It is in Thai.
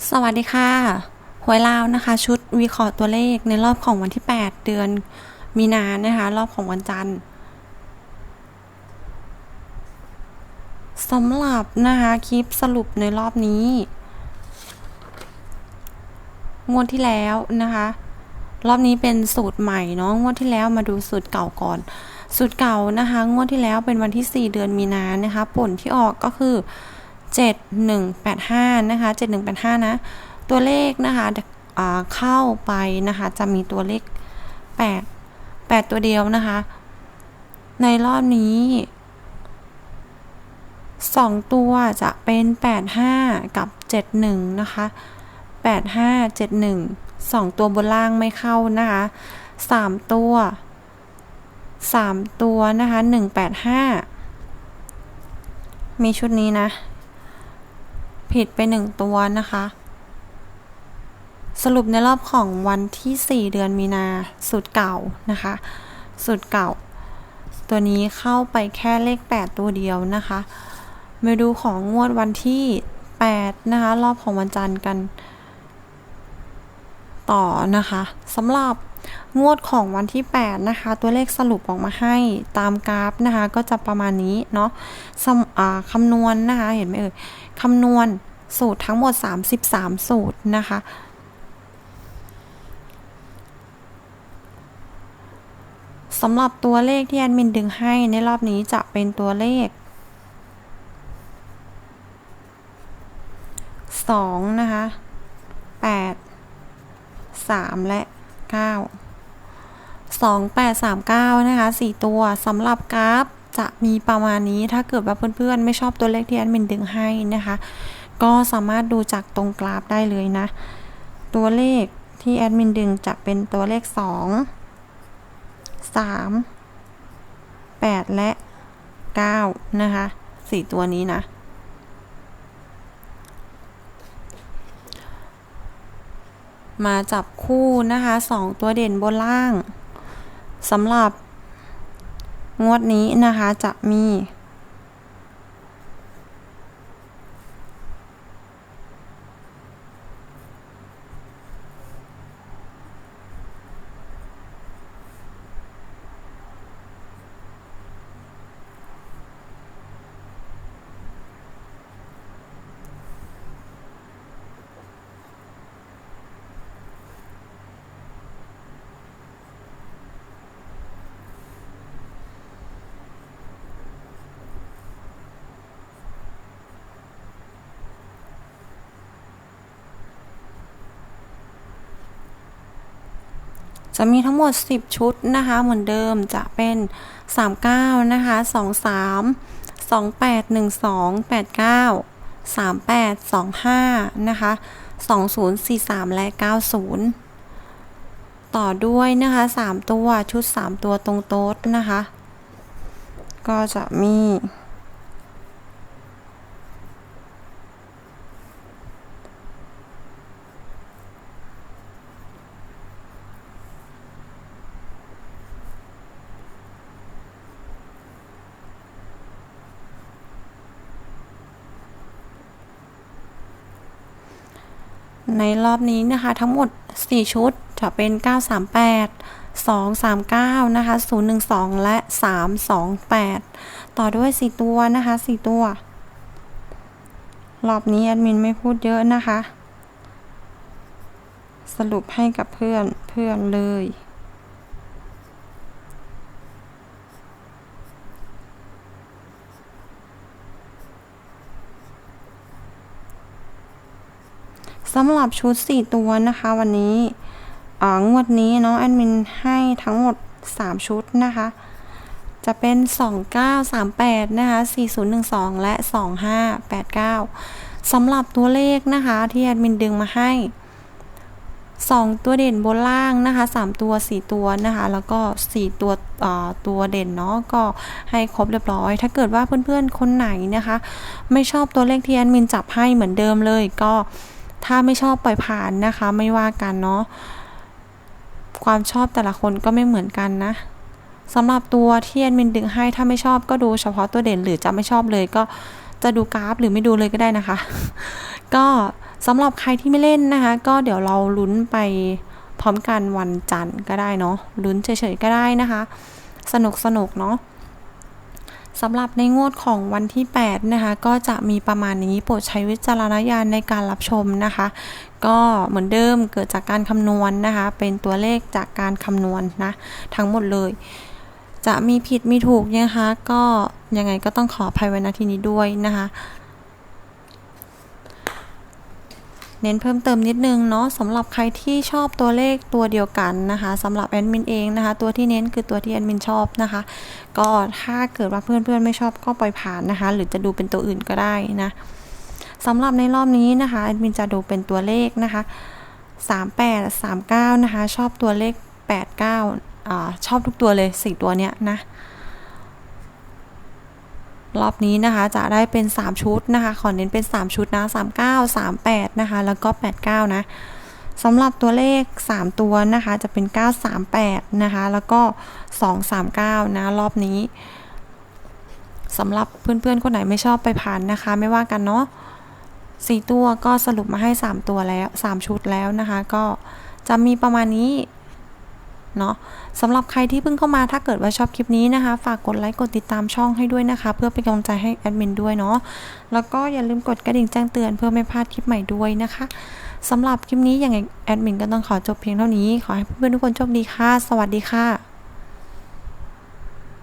สวัสดีค่ะหวยลาวนะคะ ชุดวิเคราะห์ตัวเลขในรอบของวันที่ 8 เดือนมีนานะคะ รอบของวันจันทร์สำหรับนะคะ คลิปสรุปในรอบนี้ งวดที่แล้วนะคะ รอบนี้เป็นสูตรใหม่เนาะงวดที่แล้วมาดูสูตรเก่าก่อน สูตรเก่านะคะ งวดที่แล้วเป็นวันที่ 4 เดือนมีนานะคะ ผลที่ออกก็คือ 7185 นะคะ 7185 นะ ตัวเลขนะคะเข้าไปนะคะ จะมีตัวเลข 8 8 ตัวเดียวนะคะ ในรอบนี้ 2 ตัวจะเป็น 85 กับ 71 นะคะ 85 71 2 ตัวบนล่างไม่เข้านะคะ 3 ตัว 3 ตัวนะคะ 185 มีชุดนี้นะ ผิดไปหนึ่งตัวนะคะ สรุปในรอบของวันที่ 4 เดือนมีนาสูตรเก่านะคะ สูตรเก่า ตัวนี้เข้าไปแค่เลข 8 ตัวเดียวนะคะมาดูของงวดวันที่ 8 นะคะ รอบของวันจันทร์กัน ต่อนะคะสำหรับงวดของวันที่ 8 นะคะ ตัวเลขสรุปออกมาให้ตามกราฟนะคะ ก็จะประมาณนี้เนาะคำนวณนนะคะ เห็นไหมเอ่ยคำนวณสูตรทั้งหมด 33 สูตรนะคะสำหรับตัวเลขที่แอดมินดึงให้ในรอบนี้จะเป็นตัวเลข 2 นะคะ 8 3 และ 9 2 8 3 9 นะคะ 4 ตัวสำหรับกราฟจะมีประมาณนี้ถ้าเกิดว่าเพื่อนๆ ไม่ชอบตัวเลขที่แอดมินดึงให้นะคะ ก็สามารถดูจากตรงกราฟได้เลยนะ ตัวเลขที่แอดมินดึงจะเป็นตัวเลข 2 3 8 และ 9 นะคะ 4 ตัวนี้นะ มาจับคู่นะคะ2ตัวเด่นบนล่างสำหรับงวดนี้นะคะจะมี จะมีทั้งหมด 10 ชุดนะคะ เหมือนเดิมจะเป็น 39 นะคะ 23 28 12 89 38 25 นะคะ 2043 และ 90 ต่อด้วยนะคะ 3 ตัวชุด 3 ตัวตรงโต๊ดนะคะ ก็จะมี ในรอบนี้นะคะ ทั้งหมด 4 ชุดจะเป็น 938 239 นะคะ 012 และ 328 ต่อด้วย 4 ตัวนะคะ 4 ตัว รอบนี้แอดมินไม่พูดเยอะนะคะ สรุปให้กับเพื่อนเพื่อนเลย สำหรับชุด 4 ตัวนะคะวันนี้งวดนี้เน้องแอดมินให้ทั้งหมด 3 ชุดนะคะ จะเป็น 2938 นะคะ 4012 และ 2589สำหรับตัวเลขนะคะที่แอดมินดึงมาให้ 2 ตัวเด่นบนล่างนะคะ 3 ตัว 4 ตัวนะคะ แล้วก็ 4 ตัวตัวเด่นเนาะก็ให้ครบเรียบร้อย ถ้าเกิดว่าเพื่อนๆ คนไหนนะคะ ไม่ชอบตัวเลขที่แอดมินจับให้เหมือนเดิมเลยก็ ถ้าไม่ชอบปล่อยผ่านนะคะ ไม่ว่ากันเนาะความชอบแต่ละคนก็ไม่เหมือนกันนะสำหรับตัวที่แอดมินดึงให้ถ้าไม่ชอบก็ดูเฉพาะตัวเด่นหรือจะไม่ชอบเลยก็จะดูกราฟหรือไม่ดูเลยก็ได้นะคะ ก็สำหรับใครที่ไม่เล่นนะคะ ก็เดี๋ยวเราลุ้นไปพร้อมกันวันจันทร์ก็ได้เนาะลุ้นเฉยๆก็ได้นะคะ สนุกสนุกๆเนาะ สำหรับในงวดของวันที่ 8 นะคะ ก็จะมีประมาณนี้โปรดใช้วิจารณญาณในการรับชมนะคะ ก็เหมือนเดิมเกิดจากการคำนวณนะคะ เป็นตัวเลขจากการคำนวณนะ ทั้งหมดเลย จะมีผิดมีถูกนะคะ ก็ยังไงก็ต้องขออภัยไว้ณที่นี้ด้วยนะคะ เน้นเพิ่มเติมนิดนึงเนาะสำหรับใครที่ชอบตัวเลขตัวเดียวกันนะคะสำหรับแอดมินเองนะคะ ตัวที่เน้นคือตัวที่แอดมินชอบนะคะ ก็ถ้าเกิดว่าเพื่อนๆไม่ชอบก็ปล่อยผ่านนะคะ หรือจะดูเป็นตัวอื่นก็ได้นะสำหรับในรอบนี้นะคะแอดมินจะดูเป็นตัวเลขนะคะ38 39 นะคะ ชอบตัวเลข 89อ่าชอบทุกตัวเลย 4 ตัวเนี้ยนะ รอบนี้นะคะจะได้เป็น 3 ชุดนะคะ ขอเน้นเป็น 3 ชุดนะ39 38 นะคะ แล้วก็ 89 นะสำหรับตัวเลข 3 ตัวนะคะจะเป็น 938 นะคะ แล้วก็ 239 นะ รอบนี้สำหรับเพื่อนๆ คนไหนไม่ชอบไปผ่านนะคะ ไม่ว่ากันเนาะ4ตัวก็สรุปมาให้ 3 ตัวแล้ว 3 ชุดแล้วนะคะ ก็จะมีประมาณนี้ เนาะสำหรับใครที่เพิ่งเข้ามาถ้าเกิดว่าชอบคลิปนี้นะคะ ฝากกดไลค์กดติดตามช่องให้ด้วยนะคะ เพื่อเป็นกำลังใจให้แอดมินด้วยเนาะแล้วก็อย่าลืมกดกระดิ่งแจ้งเตือนเพื่อไม่พลาดคลิปใหม่ด้วยนะคะสำหรับคลิปนี้อยังไงแอดมินก็ต้องขอจบเพียงเท่านี้ ขอให้เพื่อนๆทุกคนโชคดีค่ะ สวัสดีค่ะ